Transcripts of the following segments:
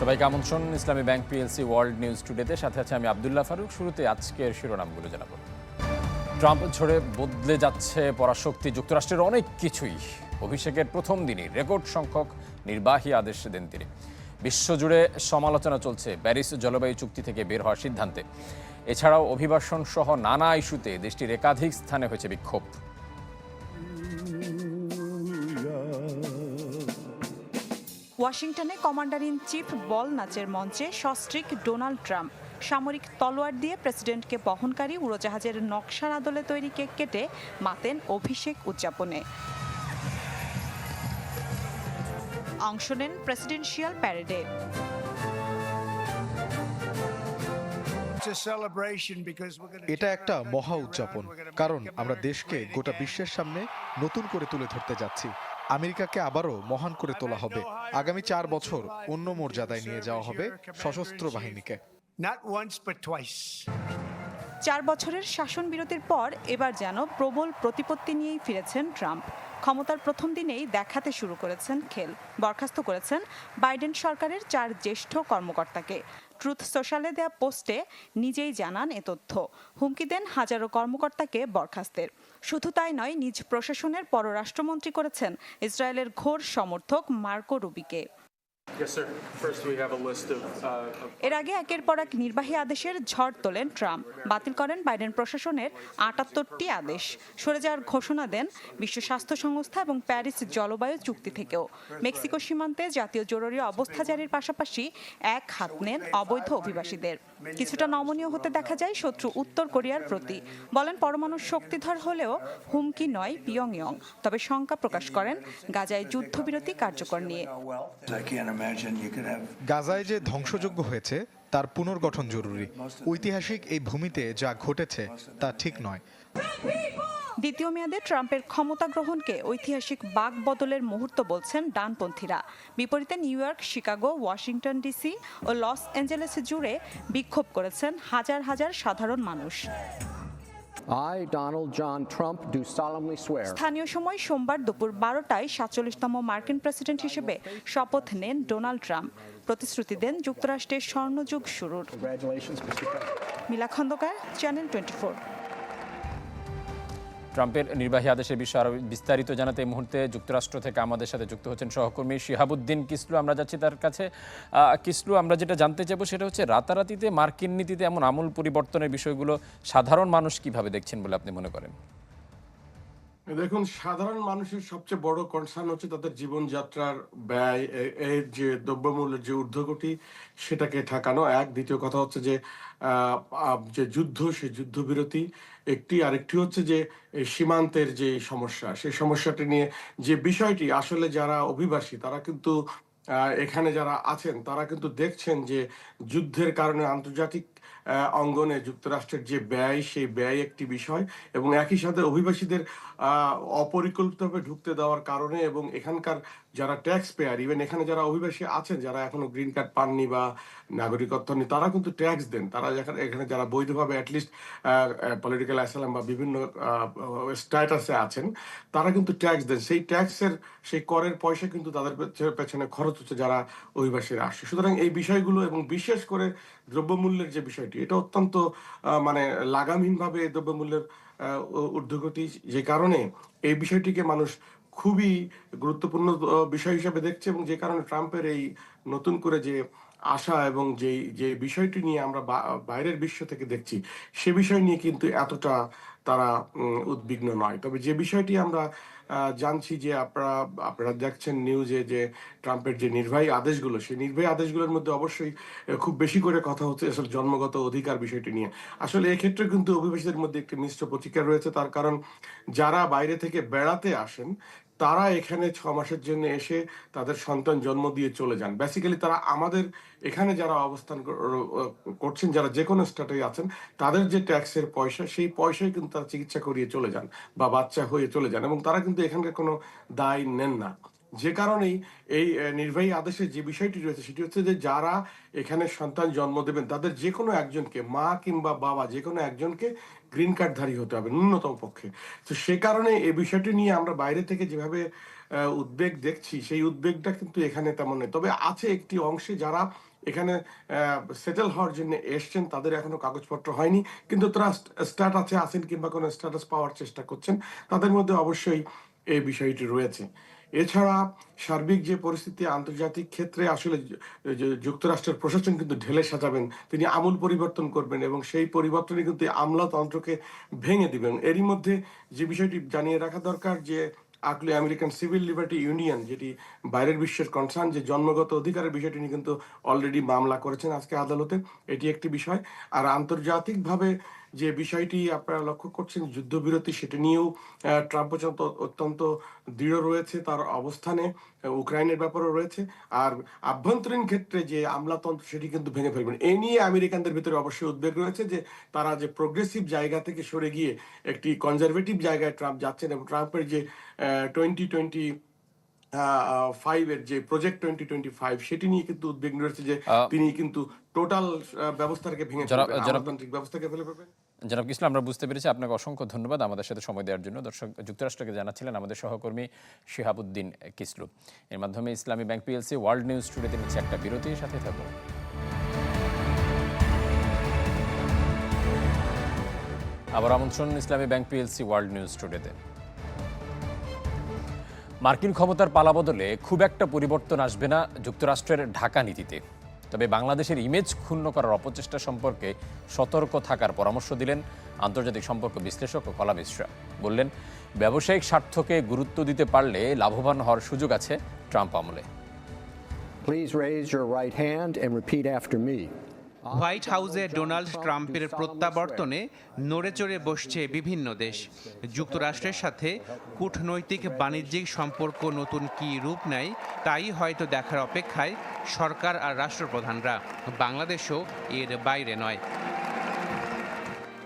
সবাইকে আমন্ত্রণ, Islami Bank PLC World News টুডেতে সাথে আছে আমি আবদুল্লাহ ফারুক। শুরুতে আজকের শিরোনামগুলো জানাব। ট্রাম্প ঝরে বদলে যাচ্ছে পরাশক্তি। যুক্তরাষ্ট্রের অনেক কিছুই অভিষেকের প্রথম দিনই। রেকর্ড সংখ্যক নির্বাহী আদেশ দেন তিনি। বিশ্বজুড়ে সমালোচনা চলছে প্যারিস জলবায়ু চুক্তি থেকে বের হওয়ার সিদ্ধান্তে। এছাড়াও অভিবাসন সহ নানা ইস্যুতে দেশটির একাধিক স্থানে হয়েছে বিক্ষোভ। ওয়াশিংটনে কমান্ডার ইন চিফ বল নাচের মঞ্চে সস্ত্রীক ডোনাল্ড ট্রাম্প। সামরিক তলোয়ার দিয়ে প্রেসিডেন্টকে বহনকারী উড়োজাহাজের নকশার আদলে তৈরি কেক কেটে মাতেন অভিষেক উদযাপনে। অংশ নেন প্রেসিডেন্সিয়াল প্যারেডে। এটা একটা মহা উদযাপন কারণ আমরা দেশকে গোটা বিশ্বের সামনে নতুন করে তুলে ধরতে যাচ্ছি। আমেরিকাকে আবারও মহান করে তোলা হবে। আগামী চার বছর অন্য মর্যাদায় নিয়ে যাওয়া হবে সশস্ত্র বাহিনীকে. চার বছরের শাসন বিরতির পর এবার যেন প্রবল প্রতিপত্তি নিয়েই ফিরেছেন ট্রাম্প। ক্ষমতার প্রথম দিনেই দেখাতে শুরু করেছেন খেল বরখাস্ত করেছেন বাইডেন সরকারের চার জ্যেষ্ঠ কর্মকর্তাকে। ট্রুথ সোশ্যালে দেয়া পোস্টে নিজেই জানান এ তথ্য। হুমকি দেন হাজারো কর্মকর্তাকে বরখাস্তের। শুধু তাই নয়, নিজ প্রশাসনের পররাষ্ট্রমন্ত্রী করেছেন ইসরায়েলের ঘোর সমর্থক মার্কো রুবিকে। Uh, এর আগে একের পর এক নির্বাহী আদেশের ঝড় তোলেন ট্রাম্প। বাতিল করেন বাইডেন প্রশাসনের আটাত্তরটি আদেশ। সরে যাওয়ার ঘোষণা দেন বিশ্ব স্বাস্থ্য সংস্থা এবং প্যারিস জলবায়ু চুক্তি থেকেও। মেক্সিকো সীমান্তে জাতীয় জরুরি অবস্থা জারির পাশাপাশি এক হাত নেন অবৈধ অভিবাসীদের। কিছুটা নমনীয় হতে দেখা যায় শত্রু উত্তর কোরিয়ার প্রতি। বলেন, পরমাণু শক্তিধর হলেও হুমকি নয়, পিয়ংইয়ং। তবে শঙ্কা প্রকাশ করেন, গাজায় যুদ্ধবিরতি কার্যকর নিয়ে। গাজায় যে ধ্বংসযোগ্য হয়েছে, তার পুনর্গঠন জরুরি। ঐতিহাসিক এই ভূমিতে যা ঘটেছে, তা ঠিক নয়। দ্বিতীয় মেয়াদে ট্রাম্পের ক্ষমতা গ্রহণকে ঐতিহাসিক বাক বদলের মুহূর্ত বলছেন ডানপন্থীরা। বিপরীতে New York Chicago Washington DC ও লস অ্যাঞ্জেলেস জুড়ে বিক্ষোভ করেছেন হাজার হাজার সাধারণ মানুষ। I, Donald John Trump, do solemnly swear স্থানীয় সময় সোমবার দুপুর বারোটায় সাতচল্লিশতম মার্কিন প্রেসিডেন্ট হিসেবে শপথ নেন ডোনাল্ড ট্রাম্প। প্রতিশ্রুতি দেন যুক্তরাষ্ট্রের স্বর্ণযুগ শুরুর. মিলা খন্দকার চ্যানেল টোয়েন্টি ট্রাম্পের নির্বাহী আদেশের বিষয়ে আরও বিস্তারিত জানাতে এই মুহূর্তে যুক্তরাষ্ট্র থেকে আমাদের সাথে যুক্ত হচ্ছেন সহকর্মী শিহাবুদ্দিন কিসলু। আমরা যাচ্ছি তার কাছে। কিসলু, আমরা যেটা জানতে চাইব সেটা হচ্ছে, রাতারাতিতে মার্কিন নীতিতে এমন আমূল পরিবর্তনের বিষয়গুলো সাধারণ মানুষ কীভাবে দেখছেন বলে আপনি মনে করেন? দেখুন, সাধারণ মানুষের সবচেয়ে বড় কনসার্ন হচ্ছে তাদের জীবনযাত্রার ব্যয় এর যে দ্রব্যমূল্যের যে ঊর্ধ্বগতি, সেটাকে ঠেকানো। এক, দ্বিতীয় কথা হচ্ছে যে যে যুদ্ধ সেই যুদ্ধবিরতি। একটি, আরেকটি হচ্ছে যে সীমান্তের যে সমস্যা সেই সমস্যাটি নিয়ে যে বিষয়টি, আসলে যারা অভিবাসী, তারা কিন্তু এখানে যারা আছেন, তারা কিন্তু দেখছেন যে যুদ্ধের কারণে আন্তর্জাতিক অঙ্গনে যুক্তরাষ্ট্রের যে ব্যয়, সেই ব্যয় একটি বিষয় এবং একই সাথে অভিবাসীদের অপরিকল্পিতভাবে ঢুকতে দেওয়ার কারণে এবং এখানকার যারা ট্যাক্স পেয়ার ইভেন এখানে যারা অভিবাসী আছেন, যারা এখনও গ্রিন কার্ড পাননি বা নাগরিকত্ব নেই, তারা কিন্তু ট্যাক্স দেন। তারা এখানে যারা বৈধভাবে অ্যাটলিস্ট পলিটিক্যাল অ্যাসালাম বা বিভিন্ন স্ট্যাটাসে আছেন, তারা কিন্তু ট্যাক্স দেন। সেই ট্যাক্সের সেই করের পয়সা কিন্তু তাদের পেছনে খরচ হচ্ছে যারা অভিবাসীরা আসছে। সুতরাং এই বিষয়গুলো এবং বিশেষ করে দ্রব্যমূল্যের যে বিষয়টি, এটা অত্যন্ত মানে লাগামহীনভাবে ভাবে দ্রব্যমূল্যের ঊর্ধ্বগতি, যে কারণে এই বিষয়টিকে মানুষ খুবই গুরুত্বপূর্ণ বিষয় হিসেবে দেখছে এবং যে কারণে ট্রাম্পের এই নতুন করে যে আশা এবং যে যে বিষয়টি নিয়ে আমরা বাইরের বিশ্ব থেকে দেখছি, সে বিষয় নিয়ে কিন্তু এতটা তারা উদ্বিগ্ন নয়। তবে যে বিষয়টি আমরা জানছি যে আপনারা আপনারা দেখছেন নিউজে যে ট্রাম্পের যে নির্বাহী আদেশগুলো, সেই নির্বাহী আদেশগুলোর মধ্যে অবশ্যই খুব বেশি করে কথা হচ্ছে আসলে জন্মগত অধিকার বিষয়টি নিয়ে। আসলে এক্ষেত্রে কিন্তু অভিবাসীদের মধ্যে একটি মিশ্র প্রতিক্রিয়া রয়েছে, তার কারণ যারা বাইরে থেকে বেড়াতে আসেন তারা এখানে ছ মাসের জন্য এসে তাদের সন্তান জন্ম দিয়ে চলে যান। বেসিক্যালি তারা আমাদের এখানে যারা অবস্থান করছেন, যারা যে কোনো স্টেটে আছেন, তাদের যে ট্যাক্সের পয়সা, সেই পয়সায় কিন্তু তারা চিকিৎসা করিয়ে চলে যান বা বাচ্চা হয়ে চলে যান এবং তারা কিন্তু এখানকার কোনো দায় নেন না। যে কারণেই এই নির্বাহী আদেশে যে বিষয়টি রয়েছে, সেটি হচ্ছে যে যারা এখানে সন্তান জন্ম দেবেন, তাদের যে কোনো একজনকে, মা কিংবা বাবা যে কোনো একজনকে গ্রিন কার্ডধারী হতে হবে ন্যূনতম পক্ষে। তো সে কারণে এই বিষয়টি নিয়ে আমরা বাইরে থেকে যেভাবে উদ্বেগ দেখছি, সেই উদ্বেগটা কিন্তু এখানে তেমন নেই। তবে আছে একটি অংশে যারা এখানে সেটেল হওয়ার জন্য এসছেন, তাদের এখনও কাগজপত্র হয়নি। কিন্তু তারা স্ট্যাটাসে আছেন কিংবা কোনো স্ট্যাটাস পাওয়ার চেষ্টা করছেন, তাদের মধ্যে অবশ্যই এই বিষয়টি রয়েছে। এছাড়া সার্বিক যে পরিস্থিতি আন্তর্জাতিক ক্ষেত্রে আসলে যুক্তরাষ্ট্রের প্রশাসন কিন্তু ঢেলে সাজাবেন, তিনি আমূল পরিবর্তন করবেন এবং সেই পরিবর্তনে কিন্তু আমলাতন্ত্রকে ভেঙে দিবেন। এরই মধ্যে যে বিষয়টি জানিয়ে রাখা দরকার যে আগলি আমেরিকান সিভিল লিবার্টি ইউনিয়ন, যেটি বাইরের বিশ্বের কনসার্ন, যে জন্মগত অধিকারের বিষয়টি নিয়ে কিন্তু অলরেডি মামলা করেছেন আজকে আদালতে, এটি একটি বিষয়। আর আন্তর্জাতিকভাবে যে বিষয়টি আপনারা লক্ষ্য করছেন, যুদ্ধবিরতি সেটা নিয়েও ট্রাম্প পর্যন্ত অত্যন্ত দৃঢ় রয়েছে তার অবস্থানে, উক্রাইনের ব্যাপারও রয়েছে। আর আভ্যন্তরীণ ক্ষেত্রে যে আমলাতন্ত্র, সেটি কিন্তু ভেঙে ফেলবেন। এই নিয়ে আমেরিকানদের ভিতরে অবশ্যই উদ্বেগ রয়েছে যে তারা যে প্রোগ্রেসিভ জায়গা থেকে সরে গিয়ে একটি কনজারভেটিভ জায়গায় ট্রাম্প যাচ্ছেন এবং ট্রাম্পের যে টোয়েন্টি টোয়েন্টি ফাইভের যে প্রজেক্ট টোয়েন্টি টোয়েন্টি ফাইভ সেটি নিয়ে কিন্তু উদ্বেগ রয়েছে যে তিনি কিন্তু টোটাল ব্যবস্থাকে ভেঙে আমলাতান্ত্রিক ব্যবস্থাকে ফেলে ফেলবেন। জনাব কিসলা আমরা বুঝতে পেরেছি আপনাকে অসংখ্য ধন্যবাদ আমাদের সাথে সময় দেওয়ার জন্য। দর্শক যুক্তরাষ্ট্রকে জানাচ্ছিলেন আমাদের সহকর্মী শিহাবুদ্দিন কিসলু। এর মাধ্যমে Islami Bank PLC World News টুডেতে নিচ্ছে একটা বিরতির সাথে থাকুন। আবার আমন্ত্রণ Islami Bank PLC World News টুডেতে মার্কিন ক্ষমতার পালাবদলে খুব একটা পরিবর্তন আসবে না যুক্তরাষ্ট্রের ঢাকা নীতিতে। তবে বাংলাদেশের ইমেজ ক্ষুণ্ণ করার অপচেষ্টা সম্পর্কে সতর্ক থাকার পরামর্শ দিলেন আন্তর্জাতিক সম্পর্ক বিশ্লেষক ও কলা মিশ্রা। বললেন, ব্যবসায়িক স্বার্থকে গুরুত্ব দিতে পারলে লাভবান হওয়ার সুযোগ আছে ট্রাম্প আমলে। Please raise your right hand and repeat after me. White হাউসে ডোনাল্ড ট্রাম্পের প্রত্যাবর্তনে নড়েচড়ে বসছে বিভিন্ন দেশ। যুক্তরাষ্ট্রের সাথে কূটনৈতিক বাণিজ্যিক সম্পর্ক নতুন কী রূপ নেয়, তাই হয়তো দেখার অপেক্ষায় সরকার আর রাষ্ট্রপ্রধানরা। বাংলাদেশও এর বাইরে নয়।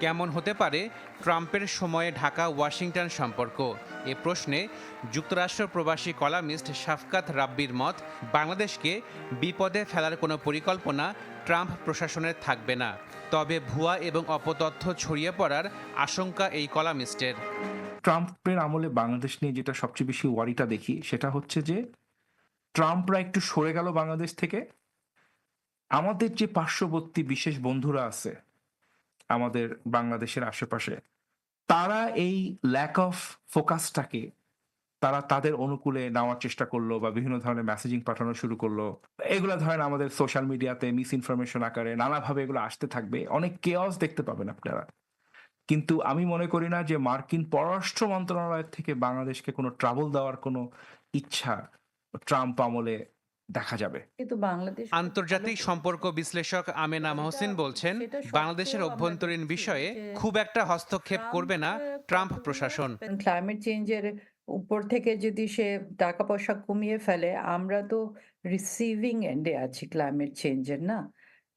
কেমন হতে পারে ট্রাম্পের সময়ে ঢাকা ওয়াশিংটন সম্পর্ক? এ প্রশ্নে যুক্তরাষ্ট্র প্রবাসী কলামিস্ট শাফকাত রাব্বির মত, বাংলাদেশকে বিপদে ফেলার কোনো পরিকল্পনা ট্রাম্প প্রশাসনের থাকবে না। তবে ভুয়া এবং অপতথ্য ছড়িয়ে পড়ার আশঙ্কা এই কলামিস্টের। ট্রাম্পের আমলে বাংলাদেশ নিয়ে যেটা সবচেয়ে বেশি ওয়ারিটা দেখি, সেটা হচ্ছে যে, ট্রাম্পরা একটু সরে গেল বাংলাদেশ থেকে। আমাদের যে পার্শ্ববর্তী বিশেষ বন্ধুরা আছে, আমাদের বাংলাদেশের আশেপাশে তারা এই ল্যাক অফ ফোকাসটাকে তারা তাদের অনুকূলে নেওয়ার চেষ্টা করল বা বিভিন্ন ধরনের মেসেজিং পাঠানো শুরু করল। এগুলো ধরেন আমাদের সোশ্যাল মিডিয়াতে মিস ইনফরমেশন আকারে নানাভাবে এগুলো আসতে থাকবে। অনেক কেয়াস দেখতে পাবেন আপনারা। কিন্তু আমি মনে করি না যে মার্কিন পররাষ্ট্র মন্ত্রণালয়ের থেকে বাংলাদেশকে কোনো ট্রাভেল দেওয়ার কোনো ইচ্ছা ট্রাম্প আমলে দেখা যাবে। কিন্তু বাংলাদেশ আন্তর্জাতিক সম্পর্ক বিশ্লেষক আমেনা মহসিন বলছেন বাংলাদেশের অভ্যন্তরীণ বিষয়ে খুব একটা হস্তক্ষেপ করবে না ট্রাম্প প্রশাসন। ক্লাইমেট চেঞ্জের উপর থেকে যদি সে টাকা পয়সা কমিয়ে ফেলে আমরা তো রিসিভিং এন্ডে আছি ক্লাইমেট চেঞ্জের না?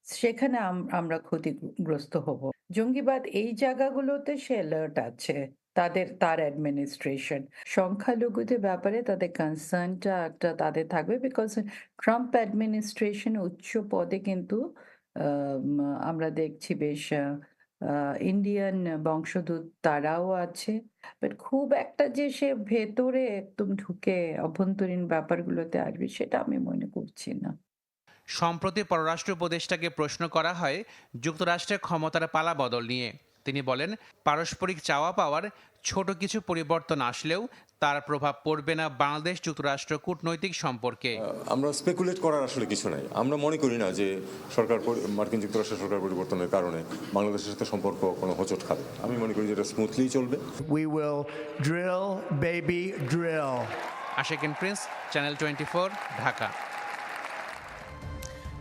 সেখানে আমরা ক্ষতিগ্রস্ত হব। জঙ্গিবাদ এই জায়গাগুলোতে সে অ্যালার্ট আছে। তাদের, তার অ্যাডমিনিস্ট্রেশন সংখ্যালঘুদের ব্যাপারে তাদের কনসার্নটা একটা তাদের থাকবে বিকজ ট্রাম্প অ্যাডমিনিস্ট্রেশন উচ্চ পদে কিন্তু আমরা দেখছি বেশ ইন্ডিয়ান বংশোদ্ভূত তারাও আছে। বাট খুব একটা যে সে ভেতরে একদম ঢুকে অভ্যন্তরীণ ব্যাপারগুলোতে আসবে সেটা আমি মনে করছি না। সম্প্রতি পররাষ্ট্র উপদেষ্টাকে প্রশ্ন করা হয় যুক্তরাষ্ট্রের ক্ষমতার পালা বদল নিয়ে। তিনি বলেন পারস্পরিক চাওয়া পাওয়ার ছোট কিছু পরিবর্তন আসলেও তার প্রভাব পড়বে না বাংলাদেশ যুক্তরাষ্ট্র কূটনৈতিক সম্পর্কে। আমরা স্পেকুলেট করার আসলে কিছু নাই। আমরা মনে করি না যে সরকার মার্কিন যুক্তরাষ্ট্র সরকার পরিবর্তনের কারণে বাংলাদেশের সাথে সম্পর্ক কোনো হোঁচট খাবে। আমি মনে করি যে এটা স্মুথলি চলবে। We will drill, baby, drill. আশেকেন প্রিন্স চ্যানেল টোয়েন্টি ঢাকা।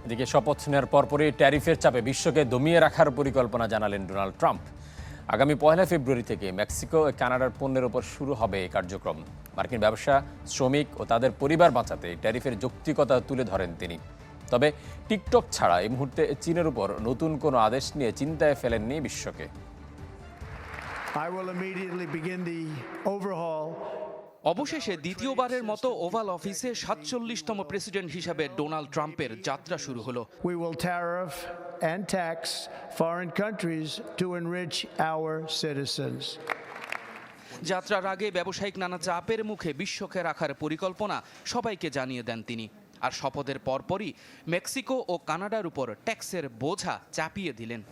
এদিকে শপথ নেওয়ার পরপরই ট্যারিফের চাপে বিশ্বকে দমিয়ে রাখার পরিকল্পনা জানালেন ডোনাল্ড ট্রাম্প। আগামী পয়লা ফেব্রুয়ারি থেকে মেক্সিকো ও কানাডার পণ্যের ওপর শুরু হবে এই কার্যক্রম। মার্কিন ব্যবসা, শ্রমিক ও তাদের পরিবার বাঁচাতে ট্যারিফের যৌক্তিকতা তুলে ধরেন তিনি। তবে টিকটক ছাড়া এই মুহূর্তে চীনের উপর নতুন কোনো আদেশ নিয়ে চিন্তায় ফেলেননি বিশ্বকে। I will immediately begin the overhaul অবশেষে দ্বিতীয়বারের মতো ওভাল অফিসে সাতচল্লিশতম প্রেসিডেন্ট হিসাবে ডোনাল্ড ট্রাম্পের যাত্রা শুরু হলো। We will tariff and tax foreign countries to enrich our citizens. যাত্রার আগে ব্যবসায়িক নানা চাপের মুখে বিশ্বকে রাখার পরিকল্পনা সবাইকে জানিয়ে দেন তিনি। আর শপথের পরপরই মেক্সিকো ও কানাডার উপর ট্যাক্সের বোঝা চাপিয়ে দিলেন।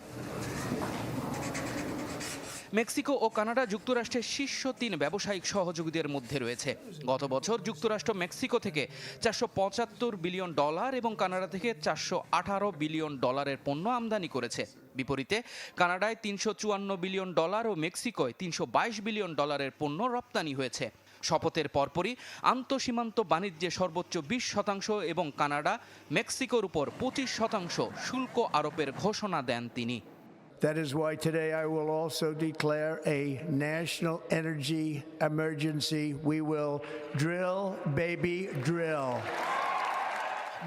মেক্সিকো ও কানাডা যুক্তরাষ্ট্রের শীর্ষ তিন ব্যবসায়িক সহযোগীদের মধ্যে রয়েছে। গত বছর যুক্তরাষ্ট্র মেক্সিকো থেকে চারশো পঁচাত্তর বিলিয়ন ডলার এবং কানাডা থেকে চারশো আঠারো বিলিয়ন ডলারের পণ্য আমদানি করেছে। বিপরীতে, কানাডায় তিনশো চুয়ান্ন বিলিয়ন ডলার ও মেক্সিকোয় তিনশো বাইশ বিলিয়ন ডলারের পণ্য রপ্তানি হয়েছে। শপথের পরপরই আন্তঃসীমান্ত বাণিজ্যে সর্বোচ্চ বিশ শতাংশ এবং কানাডা মেক্সিকোর উপর পঁচিশ শতাংশ শুল্ক আরোপের ঘোষণা দেন তিনি। That is why today I will also declare a national energy emergency. We will drill, baby, drill.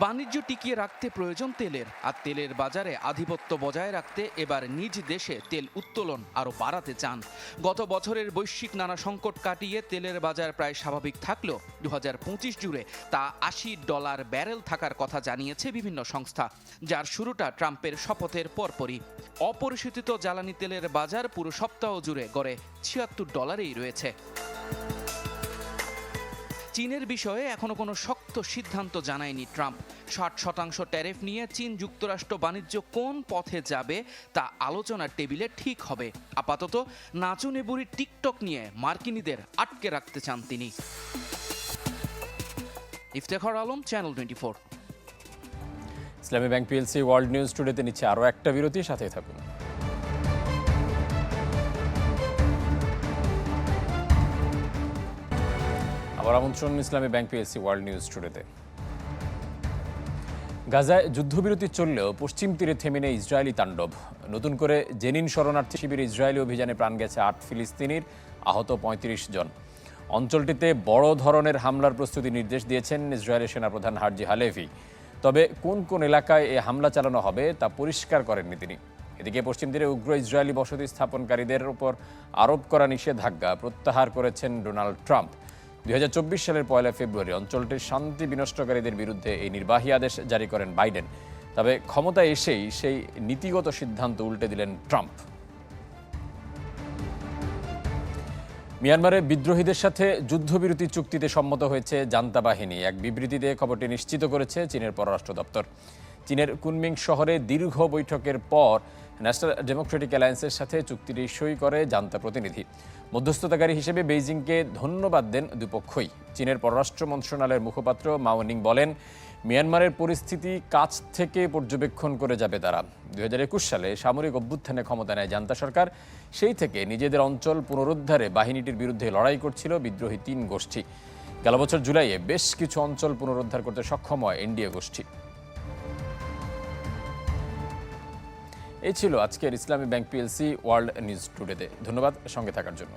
বাণিজ্য টিকিয়ে রাখতে প্রয়োজন তেলের, আর তেলের বাজারে আধিপত্য বজায় রাখতে এবার নিজ দেশে তেল উত্তোলন আরও বাড়াতে চান। গত বছরের বৈশ্বিক নানা সংকট কাটিয়ে তেলের বাজার প্রায় স্বাভাবিক থাকলেও দুহাজার পঁচিশ জুড়ে তা আশি ডলার ব্যারেল থাকার কথা জানিয়েছে বিভিন্ন সংস্থা, যার শুরুটা ট্রাম্পের শপথের পরপরই। অপরিশোধিত জ্বালানি তেলের বাজার পুরো সপ্তাহ জুড়ে গড়ে ছিয়াত্তর ডলারেই রয়েছে। চীনের বিষয়ে এখনও কোনো শক্ত সিদ্ধান্ত জানায়নি ট্রাম্প। ষাট শতাংশ ট্যারিফ নিয়ে চীন যুক্তরাষ্ট্র বাণিজ্য কোন পথে যাবে তা আলোচনার টেবিলে ঠিক হবে। আপাতত নাচুনেবুরি টিকটক নিয়ে মার্কিনীদের আটকে রাখতে চান তিনি। Iftekhar Alam, Channel Twenty Four. Islami Bank PLC World News টুডেতে নিচ্ছে আরও একটা বিরতি সাথে থাকুন। আবার আমন্ত্রণ Islami Bank PLC World News টুডেতে। গাজায় যুদ্ধবিরতি চললেও পশ্চিম তীরে থেমে নেই ইসরায়েলি তাণ্ডব। নতুন করে জেনিন শরণার্থী শিবির ইসরায়েলি অভিযানে প্রাণ গেছে আট ফিলিস্তিনির, আহত পঁয়ত্রিশ জন। অঞ্চলটিতে বড় ধরনের হামলার প্রস্তুতি নির্দেশ দিয়েছেন ইসরায়েলের সেনাপ্রধান হার্জি হালেভি। তবে কোন কোন এলাকায় এ হামলা চালানো হবে তা পরিষ্কার করেননি তিনি। এদিকে পশ্চিম তীরে উগ্র ইসরায়েলি বসতি স্থাপনকারীদের উপর আরোপ করা নিষেধাজ্ঞা প্রত্যাহার করেছেন ডোনাল্ড ট্রাম্প। দুই সালের পয়লা ফেব্রুয়ারি অঞ্চলটির শান্তি বিনষ্টকারীদের বিরুদ্ধে এই নির্বাহী আদেশ জারি করেন বাইডেন। তবে ক্ষমতায় এসেই সেই নীতিগত সিদ্ধান্ত উল্টে দিলেন ট্রাম্প। মিয়ানমারে বিদ্রোহীদের সাথে যুদ্ধবিরতি চুক্তিতে সম্মত হয়েছে জান্তা বাহিনী। এক বিবৃতিতে খবরটি নিশ্চিত করেছে চীনের পররাষ্ট্র দপ্তর। চীনের কুনমিং শহরে দীর্ঘ বৈঠকের পর ন্যাশনাল ডেমোক্রেটিক অ্যালায়েন্সের সাথে চুক্তিটি সই করে জান্তা প্রতিনিধি। মধ্যস্থতাকারী হিসেবে বেইজিংকে ধন্যবাদ দেন দুপক্ষই। চীনের পররাষ্ট্র মন্ত্রণালয়ের মুখপাত্র মাওনিং বলেন, মিয়ানমারের পরিস্থিতি কাছ থেকে পর্যবেক্ষণ করে যাবে তারা। দু হাজার একুশ সালে সামরিক অভ্যুত্থানে ক্ষমতা নেয় জান্তা সরকার। সেই থেকে নিজেদের অঞ্চল পুনরুদ্ধারে বাহিনীটির বিরুদ্ধে লড়াই করছিল বিদ্রোহী তিন গোষ্ঠী। গেল বছর জুলাইয়ে বেশ কিছু অঞ্চল পুনরুদ্ধার করতে সক্ষম হয় এনডিএ গোষ্ঠী। এই ছিল আজকের Islami Bank PLC World News টুডেতে। ধন্যবাদ সঙ্গে থাকার জন্য।